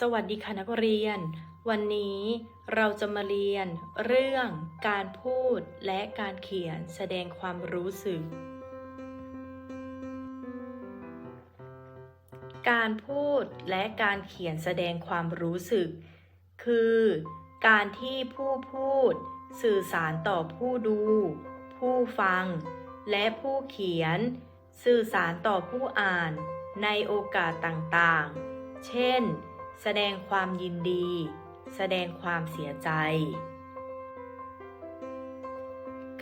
สวัสดีค่ะนักเรียน วันนี้เราจะมาเรียนเรื่องการพูดและการเขียนแสดงความรู้สึก การพูดและการเขียนแสดงความรู้สึก คือการที่ผู้พูดสื่อสารต่อผู้ดู ผู้ฟัง และผู้เขียน สื่อสารต่อผู้อ่านในโอกาสต่างๆ เช่น แสดงความยินดี แสดงความเสียใจ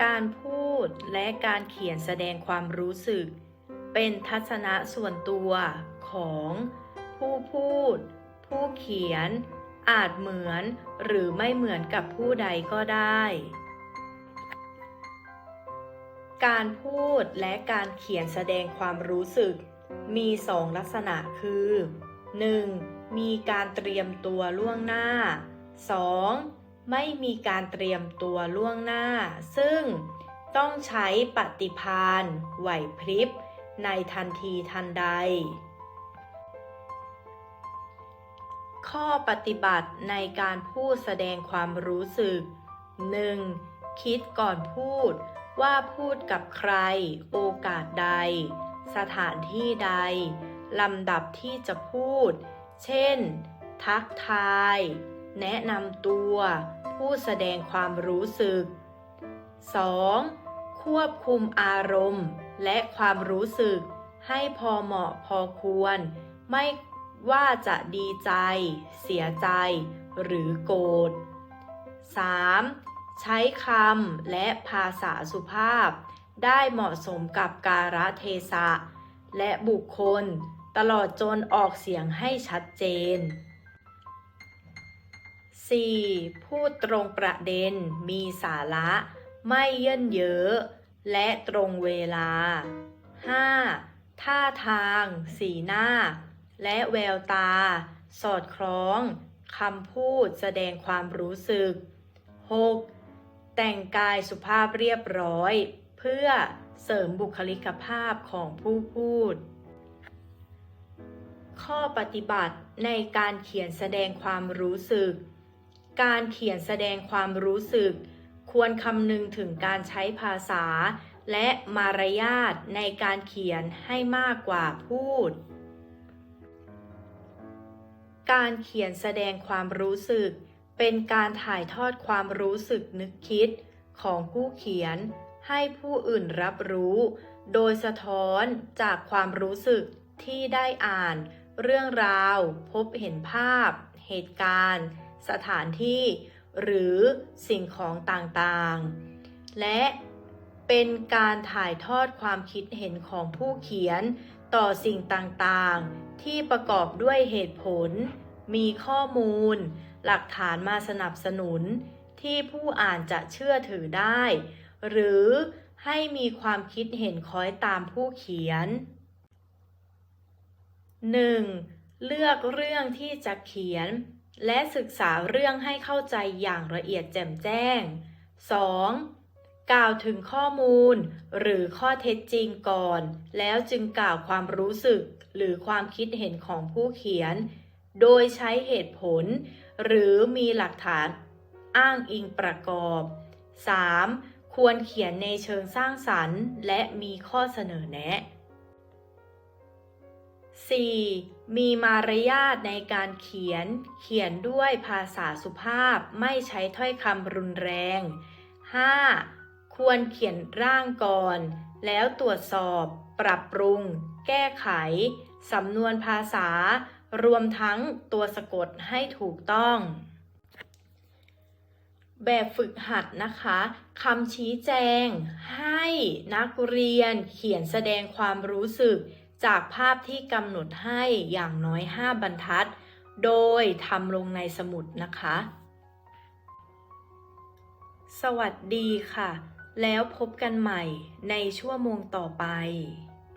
การพูดและการเขียนแสดงความรู้สึก เป็นทัศนะส่วนตัวของผู้พูด ผู้เขียน อาจเหมือนหรือไม่เหมือนกับผู้ใดก็ได้ การพูดและการเขียนแสดงความรู้สึก มีสองลักษณะคือ 1. มีการเตรียมตัวล่วงหน้า 2. ไม่มีการเตรียมตัวล่วงหน้า ซึ่งต้องใช้ปฏิพานไหวพริบ ในทันทีทันใด ข้อปฏิบัติในการพูดแสดงความรู้สึก 1. คิดก่อนพูดว่าพูดกับใคร โอกาสใด สถานที่ใด ลำดับที่จะพูด เช่น ทักทาย แนะนำตัว ผู้แสดงความรู้สึก 2. ควบคุมอารมณ์ และความรู้สึก ให้พอเหมาะพอควร ไม่ว่าจะดีใจ เสียใจ หรือโกรธ 3. ใช้คำและภาษาสุภาพ ได้เหมาะสมกับการะเทศะ และบุคคล ตลอดจนออกเสียงให้ชัดเจน 4. พูดตรงประเด็นมีสาระ ไม่เยินเยอะ และตรงเวลา 5. ท่าทาง สีหน้า และแววตา สอดคล้องคำพูดแสดงความรู้สึก 6. แต่งกายสุภาพเรียบร้อย เพื่อเสริมบุคลิกภาพของผู้พูด ข้อปฏิบัติในการเขียนแสดงความรู้สึก การเขียนแสดงความรู้สึก ควรคำนึงถึงการใช้ภาษา และมารยาทในการเขียนให้มากกว่าพูด การเขียนแสดงความรู้สึก เป็นการถ่ายทอดความรู้สึกนึกคิดของผู้เขียนให้ผู้อื่นรับรู้ โดยสะท้อนจากความรู้สึกที่ได้อ่าน เรื่องราว พบเห็นภาพ เหตุการณ์ สถานที่ หรือสิ่งของต่างๆ และเป็นการถ่ายทอดความคิดเห็นของผู้เขียนต่อสิ่งต่างๆ ที่ประกอบด้วยเหตุผล มีข้อมูล หลักฐานมาสนับสนุน ที่ผู้อ่านจะเชื่อถือได้ หรือให้มีความคิดเห็นคล้อยตามผู้เขียน 1. เลือกเรื่องที่จะเขียน และศึกษาเรื่องให้เข้าใจอย่างละเอียดแจ่มแจ้ง 2. กล่าวถึงข้อมูล หรือข้อเท็จจริงก่อน แล้วจึงกล่าวความรู้สึก หรือความคิดเห็นของผู้เขียน โดยใช้เหตุผล หรือมีหลักฐานอ้างอิงประกอบ 3. ควรเขียนในเชิงสร้างสรรค์ และมีข้อเสนอแนะ 4. มีมารยาทในการเขียน เขียนด้วยภาษาสุภาพไม่ใช้ถ้อยคำรุนแรง 5. ควรเขียนร่างก่อน แล้วตรวจสอบ ปรับปรุง แก้ไข สำนวนภาษา รวมทั้งตัวสะกดให้ถูกต้อง แบบฝึกหัดนะคะคำชี้แจง ให้นักเรียนเขียนแสดงความรู้สึก จากภาพที่กำหนดให้อย่างน้อย 5 บรรทัด โดยทำลงในสมุดนะคะ สวัสดีค่ะ แล้วพบกันใหม่ในชั่วโมงต่อไป